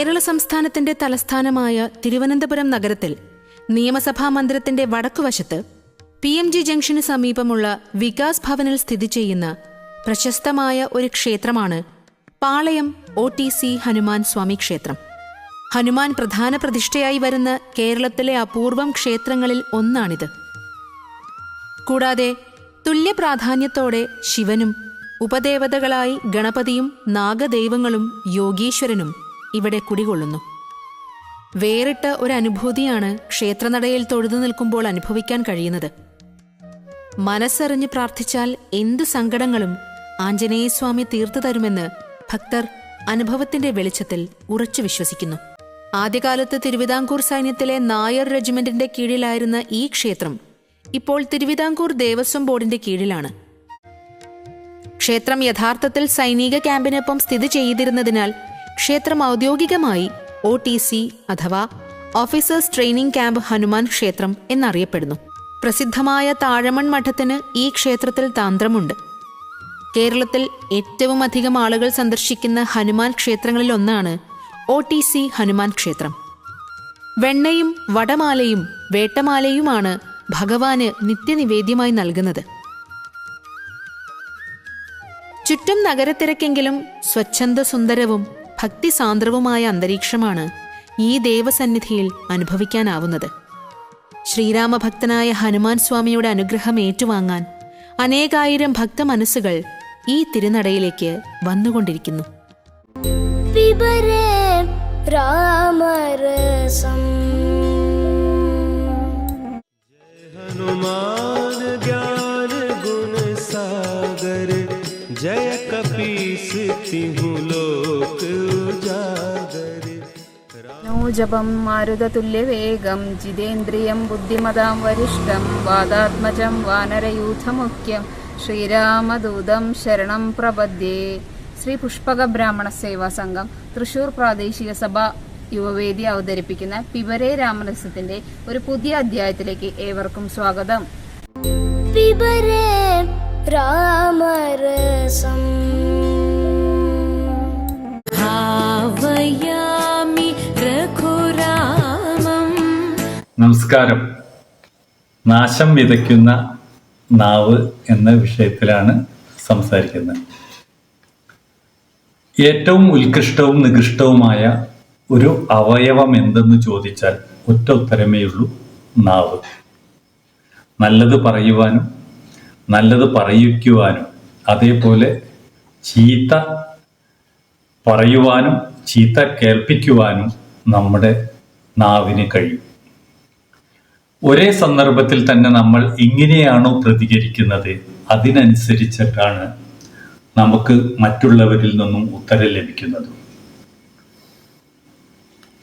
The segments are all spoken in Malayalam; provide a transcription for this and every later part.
കേരള സംസ്ഥാനത്തിന്റെ തലസ്ഥാനമായ തിരുവനന്തപുരം നഗരത്തിൽ നിയമസഭാ മന്ദിരത്തിന്റെ വടക്കുവശത്ത് പി എം ജി ജംഗ്ഷന് സമീപമുള്ള വികാസ് ഭവനിൽ സ്ഥിതി ചെയ്യുന്ന പ്രശസ്തമായ ഒരു ക്ഷേത്രമാണ് Palayam O T C Hanuman സ്വാമി ക്ഷേത്രം. ഹനുമാൻ പ്രധാന പ്രതിഷ്ഠയായി വരുന്ന കേരളത്തിലെ അപൂർവം ക്ഷേത്രങ്ങളിൽ ഒന്നാണിത്. കൂടാതെ തുല്യ പ്രാധാന്യത്തോടെ ശിവനും ഉപദേവതകളായി ഗണപതിയും നാഗദൈവങ്ങളും യോഗീശ്വരനും ഇവിടെ കുടികൊള്ളുന്നു. വേറിട്ട ഒരു അനുഭൂതിയാണ് ക്ഷേത്രനടയിൽ തൊഴുതു നിൽക്കുമ്പോൾ അനുഭവിക്കാൻ കഴിയുന്നത്. മനസ്സറിഞ്ഞ് പ്രാർത്ഥിച്ചാൽ എന്ത് സങ്കടങ്ങളും ആഞ്ജനേയസ്വാമി തീർത്തു തരുമെന്ന് ഭക്തർ അനുഭവത്തിന്റെ വെളിച്ചത്തിൽ ഉറച്ചു വിശ്വസിക്കുന്നു. ആദ്യകാലത്ത് തിരുവിതാംകൂർ സൈന്യത്തിലെ നായർ റെജിമെന്റിന്റെ കീഴിലായിരുന്ന ഈ ക്ഷേത്രം ഇപ്പോൾ തിരുവിതാംകൂർ ദേവസ്വം ബോർഡിന്റെ കീഴിലാണ്. ക്ഷേത്രം യഥാർത്ഥത്തിൽ സൈനിക ക്യാമ്പിനൊപ്പം സ്ഥിതി ചെയ്തിരുന്നതിനാൽ ക്ഷേത്രം ഔദ്യോഗികമായി ഒ ടി സി അഥവാ ഓഫീസേഴ്സ് ട്രെയിനിംഗ് ക്യാമ്പ് ഹനുമാൻ ക്ഷേത്രം എന്നറിയപ്പെടുന്നു. പ്രസിദ്ധമായ താഴമൺ മഠത്തിന് ഈ ക്ഷേത്രത്തിൽ താന്ത്രമുണ്ട്. കേരളത്തിൽ ഏറ്റവും അധികം ആളുകൾ സന്ദർശിക്കുന്ന ഹനുമാൻ ക്ഷേത്രങ്ങളിൽ ഒന്നാണ് ഒ ടി സി ഹനുമാൻ ക്ഷേത്രം. വെണ്ണയും വടമാലയും വേട്ടമാലയുമാണ് ഭഗവാന് നിത്യനിവേദ്യമായി നൽകുന്നത്. ചുറ്റും നഗരത്തിരക്കെങ്കിലും സ്വച്ഛന്ദ സുന്ദരവും ഭക്തിസാന്ദ്രവുമായ അന്തരീക്ഷമാണ് ഈ ദേവസന്നിധിയിൽ അനുഭവിക്കാനാവുന്നത്. ശ്രീരാമഭക്തനായ ഹനുമാൻ സ്വാമിയുടെ അനുഗ്രഹം ഏറ്റുവാങ്ങാൻ അനേകായിരം ഭക്തമനസ്സുകൾ ഈ തിരുനടയിലേക്ക് വന്നുകൊണ്ടിരിക്കുന്നു. രാമരസം. ഹനുമാൻ മനോജപം മാരുതതുല്യ വേഗം ജിതേന്ദ്രിയം ബുദ്ധിമതാം വരിഷ്ടം വാദാത്മജം വാനരയൂഥമുഖ്യം ശ്രീരാമദൂതം ശരണം പ്രപദ്യേ. ശ്രീ പുഷ്പക ബ്രാഹ്മണ സേവാ സംഘം തൃശൂർ പ്രാദേശിക സഭ യുവവേദി അവതരിപ്പിക്കുന്ന പിബരേ രാമരസത്തിന്റെ ഒരു പുതിയ അധ്യായത്തിലേക്ക് ഏവർക്കും സ്വാഗതം. രാമരസം ഭാവയാ നമസ്കാരം. നാശം വിതയ്ക്കുന്ന നാവ് എന്ന വിഷയത്തിലാണ് സംസാരിക്കുന്നത്. ഏറ്റവും ഉത്കൃഷ്ടവും നികൃഷ്ടവുമായ ഒരു അവയവം എന്തെന്ന് ചോദിച്ചാൽ ഒറ്റ ഉത്തരമേയുള്ളൂ നാവ്. നല്ലത് പറയുവാനും നല്ലത് പറയിക്കുവാനും അതേപോലെ ചീത്ത പറയുവാനും ചീത്ത കേൾപ്പിക്കുവാനും നമ്മുടെ നാവിന് കഴിയും. ഒരേ സന്ദർഭത്തിൽ തന്നെ നമ്മൾ എങ്ങനെയാണോ പ്രതികരിക്കുന്നത്? അതിനനുസരിച്ചിട്ടാണ് നമുക്ക് മറ്റുള്ളവരിൽ നിന്നും ഉത്തരം ലഭിക്കുന്നത്.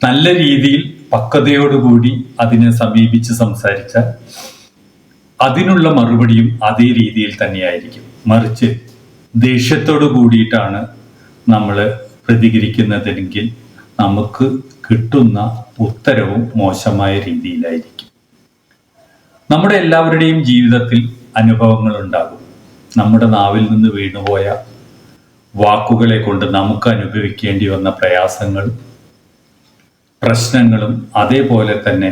നല്ല രീതിയിൽ പക്വതയോടുകൂടി അതിനെ സമീപിച്ച് സംസാരിച്ചാൽ അതിനുള്ള മറുപടിയും അതേ രീതിയിൽ തന്നെയായിരിക്കും. മറിച്ച് ദേഷ്യത്തോടു കൂടിയിട്ടാണ് നമ്മൾ പ്രതികരിക്കുന്നതെങ്കിൽ നമുക്ക് കിട്ടുന്ന ഉത്തരവും മോശമായ രീതിയിലായിരിക്കും. നമ്മുടെ എല്ലാവരുടെയും ജീവിതത്തിൽ അനുഭവങ്ങൾ ഉണ്ടാകും നമ്മുടെ നാവിൽ നിന്ന് വീണുപോയ വാക്കുകളെ കൊണ്ട് നമുക്ക് അനുഭവിക്കേണ്ടി വന്ന പ്രയാസങ്ങൾ പ്രശ്നങ്ങളും അതേപോലെ തന്നെ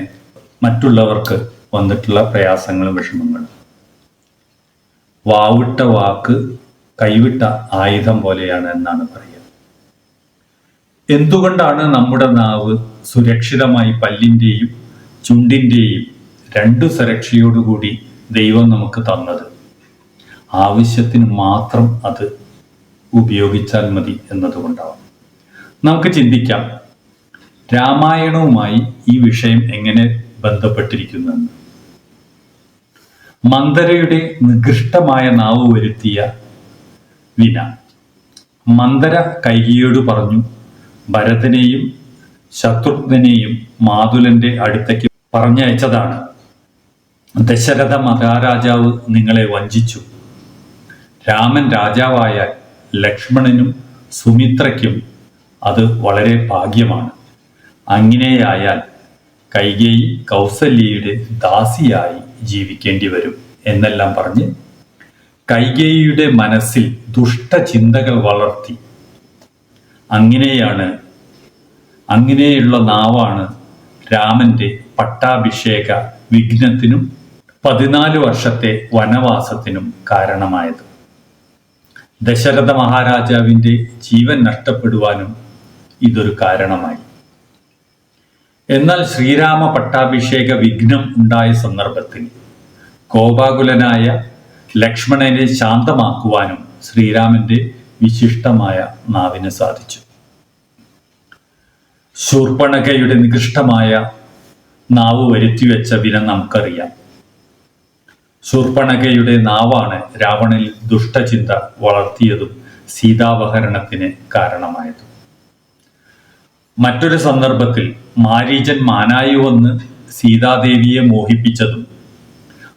മറ്റുള്ളവർക്ക് വന്നിട്ടുള്ള പ്രയാസങ്ങളും വിഷമങ്ങളും. വാവിട്ട വാക്ക് കൈവിട്ട ആയുധം പോലെയാണ് എന്നാണ് പറയുന്നത്. എന്തുകൊണ്ടാണ് നമ്മുടെ നാവ് സുരക്ഷിതമായി പല്ലിന്റെയും ചുണ്ടിന്റെയും രണ്ടു സുരക്ഷയോടുകൂടി ദൈവം നമുക്ക് തന്നത്. ആവശ്യത്തിന് മാത്രം അത് ഉപയോഗിച്ചാൽ മതി എന്നതുകൊണ്ടാവും നമുക്ക് ചിന്തിക്കാം. രാമായണവുമായി ഈ വിഷയം എങ്ങനെ ബന്ധപ്പെട്ടിരിക്കുന്നുവെന്ന്. മന്ദരയുടെ നികൃഷ്ടമായ നാവ് വരുത്തിയ വിന. മന്ദര കൈകിയോട് പറഞ്ഞു ഭരതനെയും ശത്രുഘ്നെയും മാതുലന്റെ അടുത്തേക്ക് പറഞ്ഞയച്ചതാണ്. ദശരഥ മഹാരാജാവ് നിങ്ങളെ വഞ്ചിച്ചു. രാമൻ രാജാവായ ലക്ഷ്മണനും സുമിത്രയ്ക്കും അത് വളരെ ഭാഗ്യമാണ്. അങ്ങനെയായാൽ കൈകേയി കൗസല്യയുടെ ദാസിയായി ജീവിക്കേണ്ടി വരും എന്നെല്ലാം പറഞ്ഞ് കൈകേയിയുടെ മനസ്സിൽ ദുഷ്ടചിന്തകൾ വളർത്തി. അങ്ങനെയാണ് അങ്ങനെയുള്ള നാവാണ് രാമന്റെ പട്ടാഭിഷേക വിഘ്നത്തിനും പതിനാല് വർഷത്തെ വനവാസത്തിനും കാരണമായത്. ദശരഥ മഹാരാജാവിന്റെ ജീവൻ നഷ്ടപ്പെടുവാനും ഇതൊരു കാരണമായി. എന്നാൽ ശ്രീരാമ പട്ടാഭിഷേക വിഘ്നം ഉണ്ടായ സന്ദർഭത്തിൽ കോപാകുലനായ ലക്ഷ്മണനെ ശാന്തമാക്കുവാനും ശ്രീരാമന്റെ വിശിഷ്ടമായ നാവിന് സാധിച്ചു. ശൂർപ്പണകയുടെ നികൃഷ്ടമായ നാവ് വരുത്തിവെച്ച വില നമുക്കറിയാം. ശൂർപ്പണകയുടെ നാവാണ് രാവണനിൽ ദുഷ്ടചിന്ത വളർത്തിയതും സീതാപഹരണത്തിന് കാരണമായതും. മറ്റൊരു സന്ദർഭത്തിൽ മാരീചൻ മാനായി വന്ന് സീതാദേവിയെ മോഹിപ്പിച്ചതും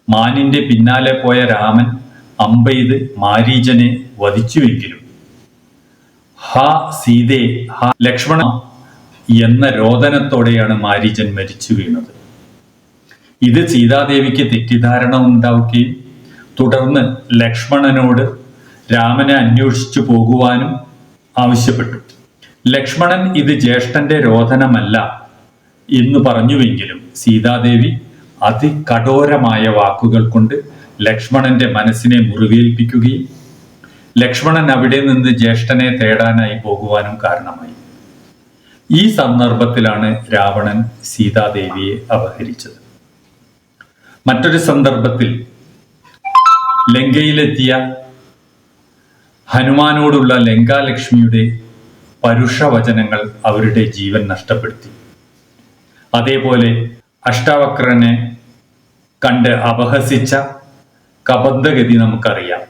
മാനിന്റെ പിന്നാലെ പോയ രാമൻ അമ്പെയ്ത് മാരീചനെ വധിച്ചുവെങ്കിലും ഹ സീതേ ഹ ലക്ഷ്മണ എന്ന രോദനത്തോടെയാണ് മാരീചൻ മരിച്ചു വീണത് ഇത് സീതാദേവിക്ക് തെറ്റിദ്ധാരണ ഉണ്ടാവുകയും തുടർന്ന് ലക്ഷ്മണനോട് രാമനെ അന്വേഷിച്ചു പോകുവാനും ആവശ്യപ്പെട്ടു. ലക്ഷ്മണൻ ഇത് ജ്യേഷ്ഠന്റെ രോധനമല്ല എന്ന് പറഞ്ഞുവെങ്കിലും സീതാദേവി അതികഠോരമായ വാക്കുകൾ കൊണ്ട് ലക്ഷ്മണന്റെ മനസ്സിനെ മുറിവേൽപ്പിക്കുകയും ലക്ഷ്മണൻ അവിടെ നിന്ന് ജ്യേഷ്ഠനെ തേടാനായി പോകുവാനും കാരണമായി. ഈ സന്ദർഭത്തിലാണ് രാവണൻ സീതാദേവിയെ അപഹരിച്ചത്. മറ്റൊരു സന്ദർഭത്തിൽ ലങ്കയിലെത്തിയ ഹനുമാനോടുള്ള ലങ്കാലക്ഷ്മിയുടെ പരുഷവചനങ്ങൾ അവരുടെ ജീവൻ നഷ്ടപ്പെടുത്തി. അതേപോലെ അഷ്ടാവക്രനെ കണ്ട് അപഹസിച്ച കബന്ധഗതി നമുക്കറിയാം.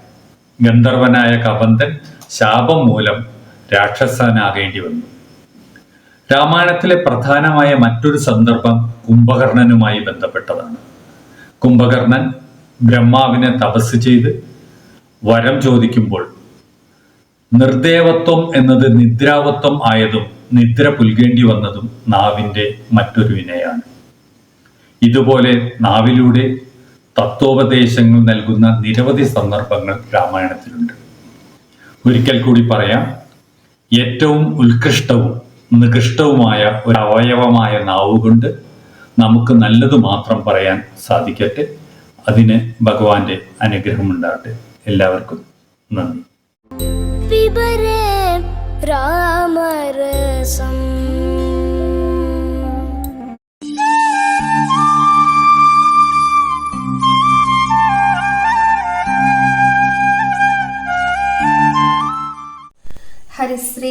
ഗന്ധർവനായ കബന്ധൻ ശാപം മൂലം രാക്ഷസനാകേണ്ടി വന്നു. രാമായണത്തിലെ പ്രധാനമായ മറ്റൊരു സന്ദർഭം കുംഭകർണനുമായി ബന്ധപ്പെട്ടതാണ്. കുംഭകർണൻ ബ്രഹ്മാവിനെ തപസ് ചെയ്ത് വരം ചോദിക്കുമ്പോൾ നിർദേവത്വം എന്നത് നിദ്രാവത്വം ആയതും നിദ്ര പുൽകേണ്ടി വന്നതും നാവിന്റെ മറ്റൊരു വിനയാണ്. ഇതുപോലെ നാവിലൂടെ തത്വോപദേശങ്ങൾ നൽകുന്ന നിരവധി സന്ദർഭങ്ങൾ രാമായണത്തിലുണ്ട്. ഒരിക്കൽ കൂടി പറയാം ഏറ്റവും ഉത്കൃഷ്ടവും നികൃഷ്ടവുമായ ഒരു അവയവമായ നാവുകൊണ്ട് നമുക്ക് നല്ലത് മാത്രം പറയാൻ സാധിക്കട്ടെ അതിന് ഭഗവാന്റെ അനുഗ്രഹമുണ്ടാകട്ടെ എല്ലാവർക്കും നന്ദി पिबरे रामरसम् ഹരിശ്രീ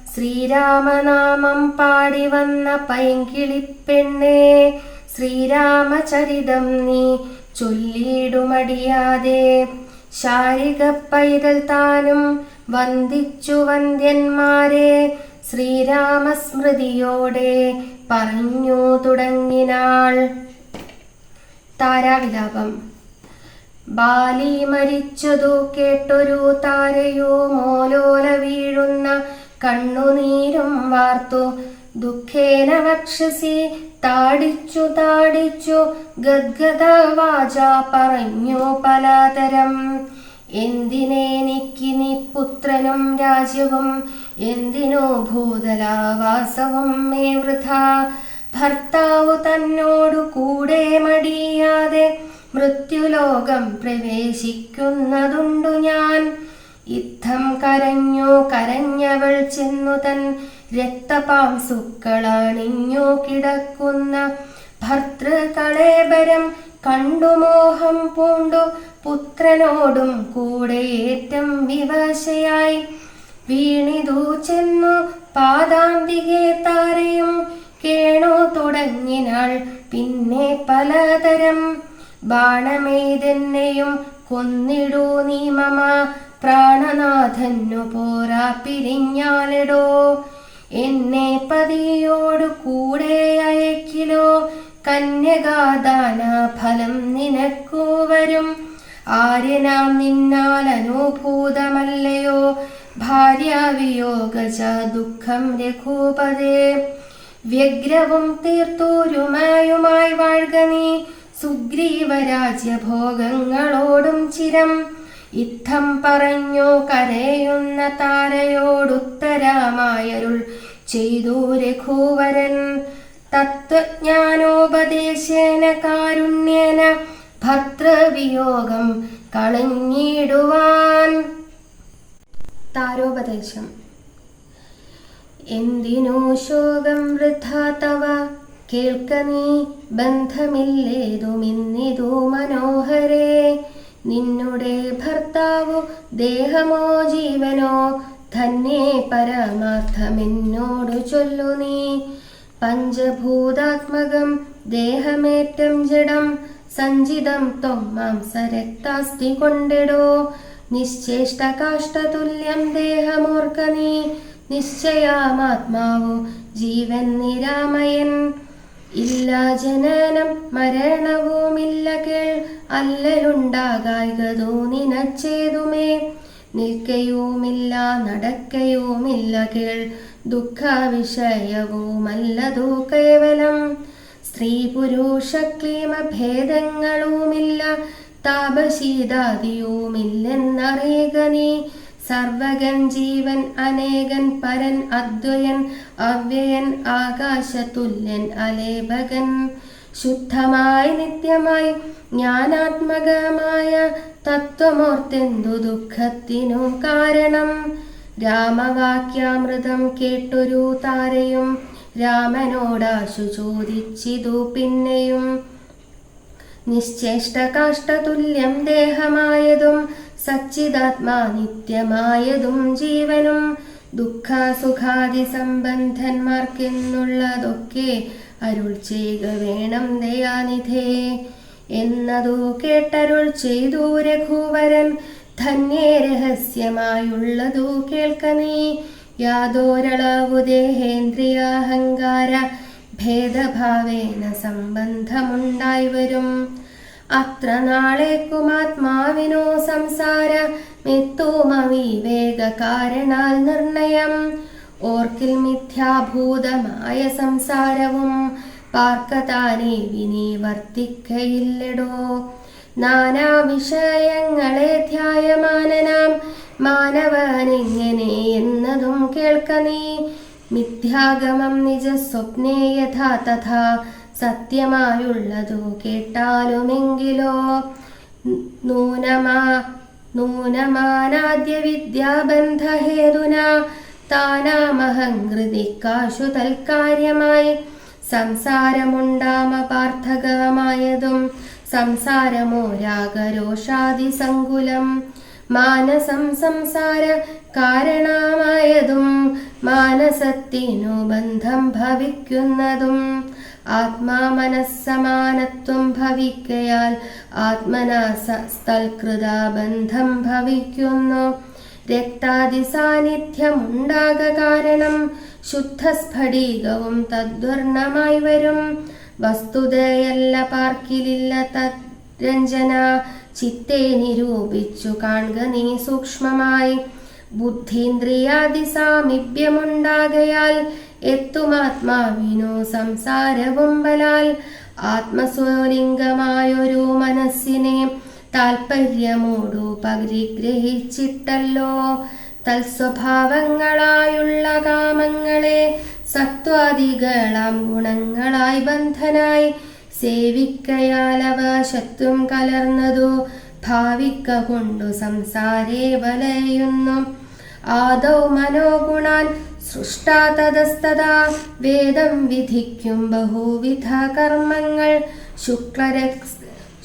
ശ്രീരാമനാമം പാടി വന്ന പൈങ്കിളിപ്പെണ്ണേ ശ്രീരാമചരിതം നീ ചൊല്ലിയിടുമടിയാതെ. ശാരിക പൈതൽ താനും വന്ദിച്ചു വന്ദ്യന്മാരെ ശ്രീരാമസ്മൃതിയോടെ പറഞ്ഞു തുടങ്ങിനാൾ. താരാവിലാപം. ബാലി മരിച്ചതു കേട്ടൊരു താരയോ മോലോല വീഴുന്ന കണ്ണുനീരും വാർത്തു. ദുഃഖേന വക്ഷസി താടിച്ചു താടിച്ചു ഗദ്ഗദ വാച പറഞ്ഞു പലതരം. എന്തിനേനിക്കിനി പുത്രനും രാജ്യവും എന്തിനോ ഭൂതലാവാസവും മേ വൃഥ. ഭർത്താവ് തന്നോടു കൂടെ മടിയാതെ മൃത്യുലോകം പ്രവേശിക്കുന്നതുണ്ടു ഞാൻ. യുദ്ധം കരഞ്ഞു കരഞ്ഞവൾ ചെന്നു തൻ രക്തപാംസുക്കളണിഞ്ഞു കിടക്കുന്ന ഭർത്തൃകളേബരം കണ്ടു മോഹം പൂണ്ടു പുത്രനോടും കൂടെ ഏറ്റം വിവശയായി. വീണിതു ചെന്നു പാദാന്തികെ താരയും കേണു തുടങ്ങിനാൾ പിന്നെ പലതരം ബാണമേതെന്നെയും കൊന്നിടൂ നീ മമ. പ്രാണനാഥന്നു പോരാ പിരിഞ്ഞാലിടോ. എന്നെ പതിയോടു കൂടെ അയക്കിലോ. കന്യകാദാന ഫലം നിനക്കു വരും. ആര്യനാം നിന്നാൽ അനുഭൂതമല്ലയോ. ഭാര്യാവിയോഗ ദുഃഖം രഘൂപതേ. വ്യഗ്രവും തീർത്തൂരുമായുമായി വാഴ്ക നീ. സുഗ്രീവരാജ്യഭോഗങ്ങളോടും ചിരം. ഇത്തം പറഞ്ഞു കരയുന്ന താരയോടുത്തരാമായരുൾ ചെയ്തു രഘുവരൻ. തത്വജ്ഞാനോപദേശേന കാരുണ്യേന ഭർത്തൃവിയോഗം കളഞ്ഞിടുവാൻ. താരോപദേശം. എന്തിനു ശോകം വൃഥാതവ കേൾക്ക നീ ബന്ധമില്ലേതുമിന്നിതു മനോഹരേ. നിന്നുടെ ഭർത്താവോ ദേഹമോ ജീവനോ തന്നെ പരമാർത്ഥമെന്നോടു ചൊല്ലു നീ. പഞ്ചഭൂതാത്മകം ദേഹമേറ്റം ജഡം സഞ്ചിതം ത്വം മാംസരക്താസ്തി കൊണ്ടിടോ. നിശ്ചേഷ്ടകാഷ്ടതുല്യം ദേഹമോർക്ക നീ. നിശ്ചയാമാത്മാവോ ജീവൻ നിരാമയൻ. ഇല്ല ജനനം മരണവുമില്ല കേൾ. അല്ലലുണ്ടാകായകതോ നിനച്ചേതുമേ നിൽക്കയുമില്ല നടക്കയുമില്ല കേൾ. ദുഃഖ വിഷയവുമല്ലതു കേവലം. സ്ത്രീ പുരുഷ ക്ലീമ ഭേദങ്ങളുമില്ല. താപശീതാദിയുമില്ലെന്നറിയുക നീ. സർവകൻ ജീവൻ അനേകൻ പരൻ അദ്വയൻ അവ്യയൻ ആകാശതുല്യൻ അലേപകൻ. ശുദ്ധമായി നിത്യമായി ജ്ഞാനാത്മകമായ തത്വമോർത്തെന്തു ദുഃഖത്തിനു കാരണം. രാമവാക്യാമൃതം കേട്ടൊരു താരയും രാമനോടാശു ചോദിച്ചിതു പിന്നെയും. നിശ്ചേഷ്ട കാഷ്ടതുല്യം ദേഹമായതും സച്ചിദാത്മാ നിത്യമായതും ജീവനും. ദുഃഖ സുഖാദി സംബന്ധന്മാർക്കെന്നുള്ളതൊക്കെ അരുൾ ചെയ്യുക വേണം ദയാനിധേ. എന്നതു കേട്ടരുൾ ചെയ്തു രഘുവരൻ ധന്യേ രഹസ്യമായുള്ളതു കേൾക്ക നീ. യാതോരളാവു ദേഹേന്ദ്രിയാഹങ്കാര ഭേദഭാവേന സംബന്ധമുണ്ടായി വരും. അത്ര നാളേക്കുമാത്മാവിനോ സംസാര മെത്തുമവിവേക കാരണാൽ നിർണയം. ഓർക്കിൽ മിഥ്യാഭൂതമായ സംസാരവും പാർക്കതാനെ വിനി വർത്തിക്കയില്ലടോ. നാനാ വിഷയങ്ങളെ ധ്യായമാനനാം മാനവനെങ്ങനെ എന്നതും കേൾക്ക നീ. മിഥ്യാഗമം നിജ സ്വപ്നേ യഥാ തഥാ സത്യമായുള്ളതു കേട്ടാലുമെങ്കിലോ? നൂനമാ നൂനമാനാദ്യ വിദ്യാബന്ധഹേതുന താനാമഹങ്കൃതിക്കാശു തൽക്കാര്യമായി. സംസാരമുണ്ടാമ പാർത്ഥകമായതും സംസാരമോ രാഗരോഷാദി സങ്കുലം. മാനസം സംസാര കാരണമായതും മാനസത്തിനു ബന്ധം ഭവിക്കുന്നതും. ആത്മാ മനസ്സമാനത്വം ഭവിക്കയാൽ ആത്മനാ സ്ഥൽകൃത ബന്ധം ഭവിക്കുന്നു. രക്താദി സാന്നിധ്യമുണ്ടാക കാരണം ശുദ്ധസ്ഫടികവും തദ്വർണമായി വരും. വസ്തുതയല്ല പാർക്കിലില്ല തദ്രഞ്ജന ചിത്തെ നിരൂപിച്ചു കാണുക നീ സൂക്ഷ്മമായി. ബുദ്ധീന്ദ്രിയാദി സാമീപ്യമുണ്ടാകയാൽ എത്തുമാത്മാവിനോ സംസാരവും ബലാൽ ആത്മസ്വലിംഗമായൊരു മനസ്സിനെ താൽപ്പര്യമോടു പരിഗ്രഹിച്ചിട്ടല്ലോ തൽസ്വഭാവങ്ങളായുള്ള കാമങ്ങളെ സത്വാദികളാം ഗുണങ്ങളായി ബന്ധനായി സേവിക്കയാലവ ശത്രും കലർന്നതു ഭാവിക്ക കൊണ്ടു സംസാരേ വലയുന്നു. ആദൗ മനോഗുണാൻ സൃഷ്ടാ തതസ്തദാ വേദം വിധിക്കും ബഹുവിധ കർമ്മങ്ങൾ. ശുക്ലരക്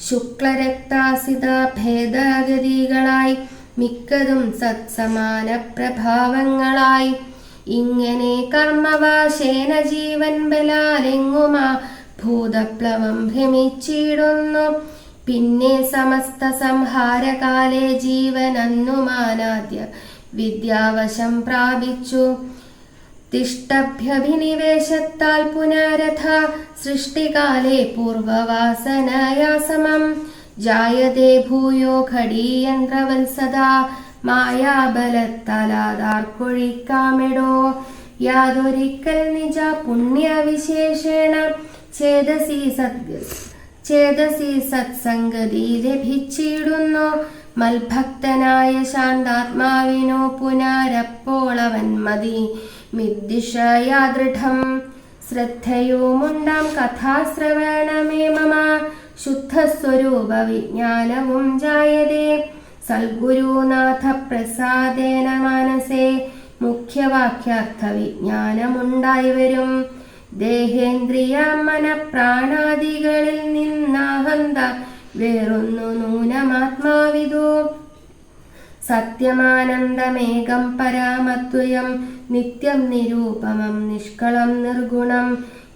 ശുക്ലരക്താസിത ഭേദഗതികളായി. മിക്കതും സത്സമാന പ്രഭാവങ്ങളായി. ഇങ്ങനെ കർമ്മവാശേന ജീവൻ ബലാലെങ്ങുമാ. ഭൂതപ്ലവം ഭ്രമിച്ചിടുന്നു. പിന്നെ സമസ്ത സംഹാരകാലെ ജീവൻ അന്നുമാനാദ്യ വിദ്യാവശം പ്രാപിച്ചു. തിഷ്ടഭ്യഭിനിവേശത്താൽ പുനരഥ സൃഷ്ടികാലേ പൂർവവാസനയാ സമം ജായതേ ഭൂയോ ഘടീയന്ത്രവത്സദാ മായാബലത്തലാതാർക്കൊഴിക്കാമിടോ യാതൊരിക്കൽ നിജ പുണ്യവിശേഷേണ ചേതസി സത് ചേതസി സത്സംഗതി ലഭിച്ചിടുന്നു. മൽഭക്തനായ ശാന്താത്മാവിനോ പുനരപ്പോളവൻ മതി. മിദ്ദിഷയാ ദൃഢം ശ്രദ്ധയുമുണ്ടാം കഥാശ്രവണമേ മമ. ശുദ്ധസ്വരൂപ വിജ്ഞാനവും ജായതേ. സൽഗുരുനാഥ പ്രസാദേന മനസേ. മുഖ്യവാക്യാർത്ഥ വിജ്ഞാനമുണ്ടായി വരും. ദേഹേന്ദ്രിയ മനപ്രാണാദികളിൽ നിന്നാഹന്ത. വേറൊന്നു നൂനമാത്മാവിതോ. സത്യമാനന്ദമേകം പരാമത്വയം. നിത്യം നിരൂപമം നിഷ്കളം നിർഗുണം.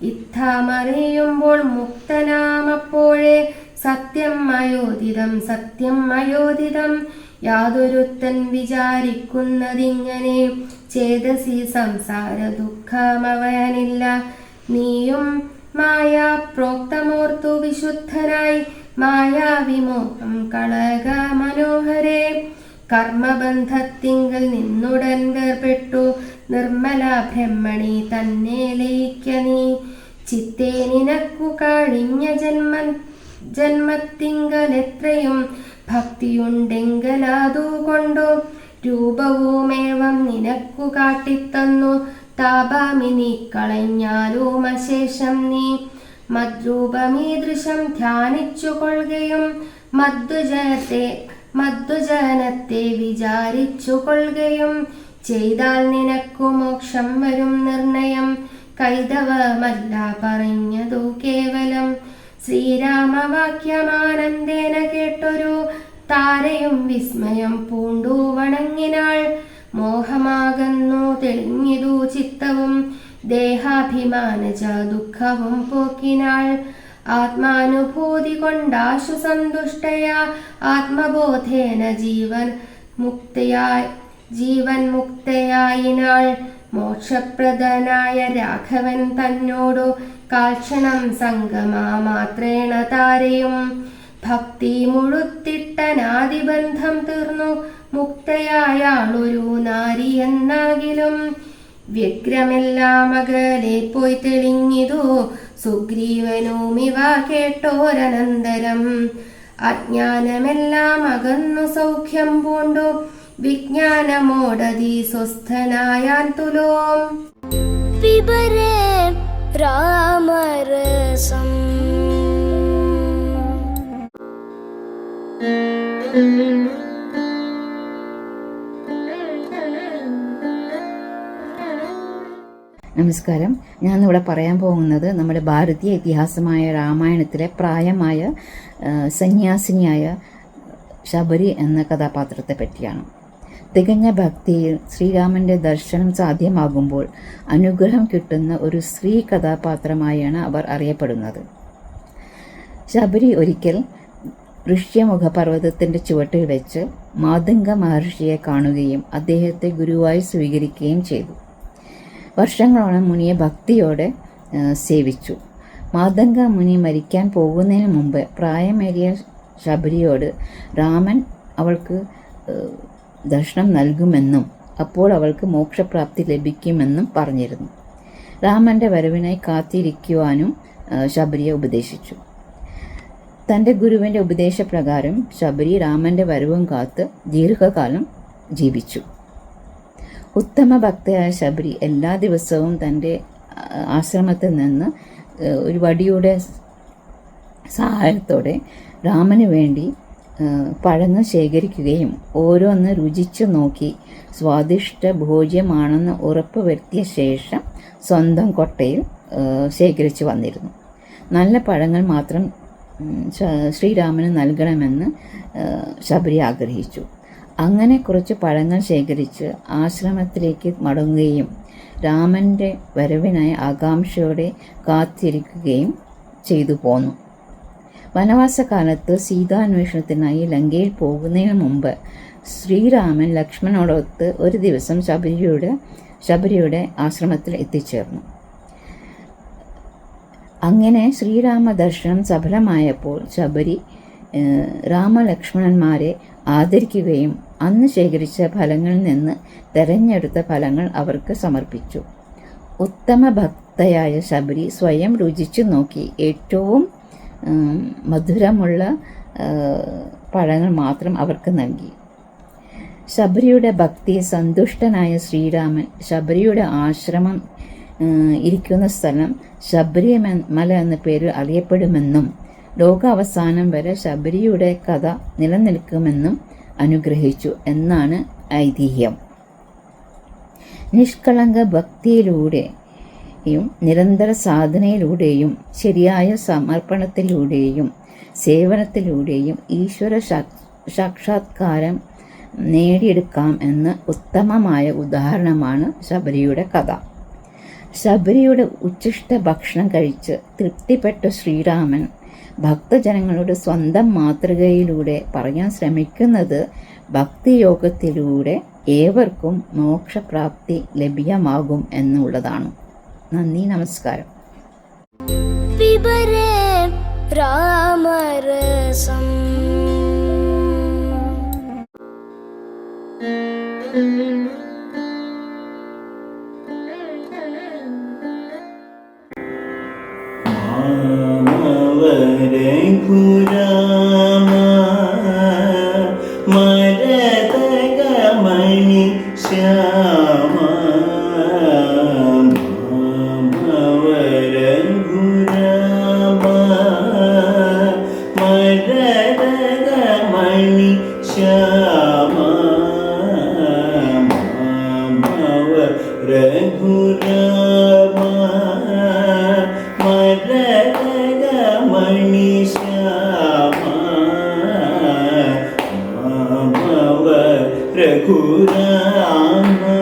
ഇത്തമറിയുമ്പോൾ മുക്തനാമപ്പോഴേ സത്യം മയോദിതം സത്യം മയോദിതം യാതൊരുത്തൻ വിചാരിക്കുന്നതിങ്ങനെ ചേതസി സംസാര ദുഃഖമവയനില്ല. നീയും മായ പ്രോക്തമോർത്തു വിശുദ്ധനായി മായാവിമോഹം കളക മനോഹരേ. കർമ്മബന്ധത്തിങ്കൽ നിന്നുടൻ വേർപെട്ടു നിർമ്മല ബ്രഹ്മണി തന്നെ ലയിക്ക നീ. ചിത്തേ നിനക്കു കഴിഞ്ഞ ജന്മ ജന്മത്തിങ്കലെത്രയും എത്രയും ഭക്തിയുണ്ടെങ്കലാതു കൊണ്ടു രൂപവുമേവം നിനക്കു കാട്ടിത്തന്നു താപാമിനി കളഞ്ഞാലും അശേഷം നീ. മദ്രൂപമീദൃശം ധ്യാനിച്ചു കൊള്ളുകയും മദ്ദുജനത്തെ മദ്ദുജനത്തെ വിചാരിച്ചു കൊള്ളുകയും ചെയ്താൽ നിനക്കു മോക്ഷം വരും നിർണയം. കൈതവമല്ല പറഞ്ഞതു കേവലം. ശ്രീരാമവാക്യമാനന്ദേന കേട്ടൊരു താരയും വിസ്മയം പൂണ്ടു വണങ്ങിനാൾ മോഹമാകുന്നു തെളിഞ്ഞിതു ചിത്തവും. ദേഹാഭിമാനജ ദുഃഖവും പോക്കിനാൾ ആത്മാനുഭൂതി കൊണ്ടാശു സന്തുഷ്ടയ. ആത്മബോധേന ജീവൻ മുക്തയായി ജീവൻ മുക്തയായിനാൾ മോക്ഷപ്രദനായ രാഘവൻ തന്നോടു കാൽക്ഷണം സംഗമാ മാത്രേണ താരയും. ഭക്തി മുഴുത്തിട്ടനാദിബന്ധം തീർന്നു. മുക്തയായാളൊരു നാരി എന്നാകിലും വ്യഗ്രമെല്ലാം അകലെ പോയി തെളിഞ്ഞിതു. സുഗ്രീവനുമിവ കേട്ടോരനന്തരം. അജ്ഞാനമെല്ലാം അകന്നു സൗഖ്യം പൂണ്ടു. വിജ്ഞാനമോടതി സ്വസ്ഥനായാൻ തുലോം. വിവരേ രാമരസം. നമസ്കാരം. ഞാൻ ഇവിടെ പറയാൻ പോകുന്നത് നമ്മുടെ ഭാരതീയ ഇതിഹാസമായ രാമായണത്തിലെ പ്രായമായ സന്യാസിനിയായ ശബരി എന്ന കഥാപാത്രത്തെ പറ്റിയാണ്. തികഞ്ഞ ഭക്തിയിൽ ശ്രീരാമന്റെ ദർശനം സാധ്യമാകുമ്പോൾ അനുഗ്രഹം കിട്ടുന്ന ഒരു സ്ത്രീ കഥാപാത്രമായാണ് അവർ അറിയപ്പെടുന്നത്. ശബരി ഒരിക്കൽ ഋഷ്യമുഖ പർവതത്തിന്റെ ചുവട്ടിൽ വെച്ച് മാതംഗ മഹർഷിയെ കാണുകയും അദ്ദേഹത്തെ ഗുരുവായി സ്വീകരിക്കുകയും ചെയ്തു. വർഷങ്ങളോളം മുനിയെ ഭക്തിയോടെ സേവിച്ചു. മാതംഗ മുനി മരിക്കാൻ പോകുന്നതിന് മുമ്പ് പ്രായമേറിയ ശബരിയോട് രാമൻ അവൾക്ക് ദർശനം നൽകുമെന്നും അപ്പോൾ അവൾക്ക് മോക്ഷപ്രാപ്തി ലഭിക്കുമെന്നും പറഞ്ഞിരുന്നു. രാമന്റെ വരവിനായി കാത്തിരിക്കുവാനും ശബരിയ ഉപദേശിച്ചു. തന്റെ ഗുരുവിന്റെ ഉപദേശപ്രകാരം ശബരി രാമന്റെ വരവും കാത്ത് ദീർഘകാലം ജീവിച്ചു. ഉത്തമ ഭക്തയായ ശബരി എല്ലാ ദിവസവും തന്റെ ആശ്രമത്തിൽ നിന്ന് ഒരു വടിയുടെ സഹായത്തോടെ രാമന് വേണ്ടി പഴങ്ങൾ ശേഖരിക്കുകയും ഓരോന്ന് രുചിച്ചു നോക്കി സ്വാദിഷ്ട ഭോജ്യമാണെന്ന് ഉറപ്പ് വരുത്തിയ ശേഷം സ്വന്തം കൊട്ടയിൽ ശേഖരിച്ചു വന്നിരുന്നു. നല്ല പഴങ്ങൾ മാത്രം ശ്രീരാമന് നൽകണമെന്ന് ശബരി ആഗ്രഹിച്ചു. അങ്ങനെ കുറച്ച് പഴങ്ങൾ ശേഖരിച്ച് ആശ്രമത്തിലേക്ക് മടങ്ങുകയും രാമന്റെ വരവിനായി ആകാംക്ഷയോടെ കാത്തിരിക്കുകയും ചെയ്തു പോന്നു. വനവാസകാലത്ത് സീതാന്വേഷണത്തിനായി ലങ്കയിൽ പോകുന്നതിന് മുമ്പ് ശ്രീരാമൻ ലക്ഷ്മണോടൊത്ത് ഒരു ദിവസം ശബരിയുടെ ശബരിയുടെ ആശ്രമത്തിൽ എത്തിച്ചേർന്നു. അങ്ങനെ ശ്രീരാമ ദർശനം സഫലമായപ്പോൾ ശബരി രാമലക്ഷ്മണന്മാരെ ആദരിക്കുകയും അന്ന് ശേഖരിച്ച ഫലങ്ങളിൽ നിന്ന് തെരഞ്ഞെടുത്ത ഫലങ്ങൾ അവർക്ക് സമർപ്പിച്ചു. ഉത്തമ ഭക്തയായ ശബരി സ്വയം രുചിച്ചു നോക്കി ഏറ്റവും മധുരമുള്ള പഴങ്ങൾ മാത്രം അവർക്ക് നൽകി. ശബരിയുടെ ഭക്തി സന്തുഷ്ടനായ ശ്രീരാമൻ ശബരിയുടെ ആശ്രമം ഇരിക്കുന്ന സ്ഥലം ശബരി മല എന്ന പേരിൽ അറിയപ്പെടുമെന്നും ലോകാവസാനം വരെ ശബരിയുടെ കഥ നിലനിൽക്കുമെന്നും അനുഗ്രഹിച്ചു എന്നാണ് ഐതിഹ്യം. നിഷ്കളങ്ക ഭക്തിയിലൂടെയും നിരന്തര സാധനയിലൂടെയും ശരിയായ സമർപ്പണത്തിലൂടെയും സേവനത്തിലൂടെയും ഈശ്വര സാക്ഷാത്കാരം നേടിയെടുക്കാം എന്ന ഉത്തമമായ ഉദാഹരണമാണ് ശബരിയുടെ കഥ. ശബരിയുടെ ഉച്ഛിഷ്ട ഭക്ഷണം കഴിച്ച് തൃപ്തിപ്പെട്ട ശ്രീരാമൻ ഭക്തജനങ്ങളുടെ സ്വന്തം മാതൃകയിലൂടെ പറയാൻ ശ്രമിക്കുന്നത് ഭക്തിയോഗത്തിലൂടെ ഏവർക്കും മോക്ഷപ്രാപ്തി ലഭ്യമാകും എന്നുള്ളതാണ്. നന്ദി നമസ്കാരം. രഘുരാമ.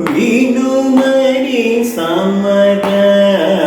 వినుమని సమదము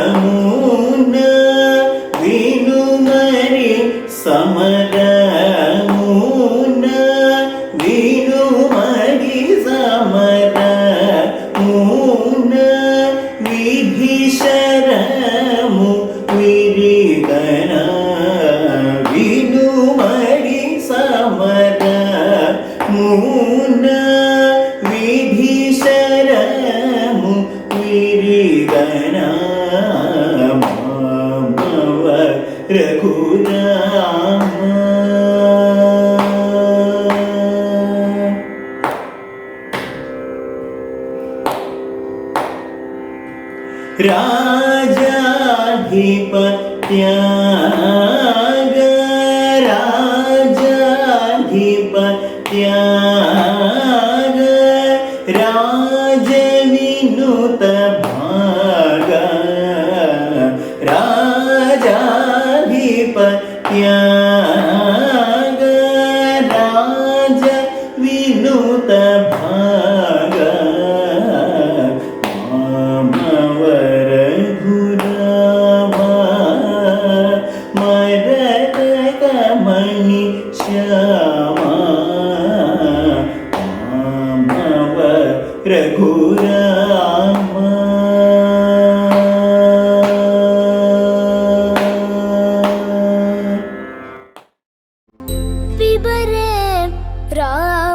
രാജാധിപത്യാഗ രാമരസം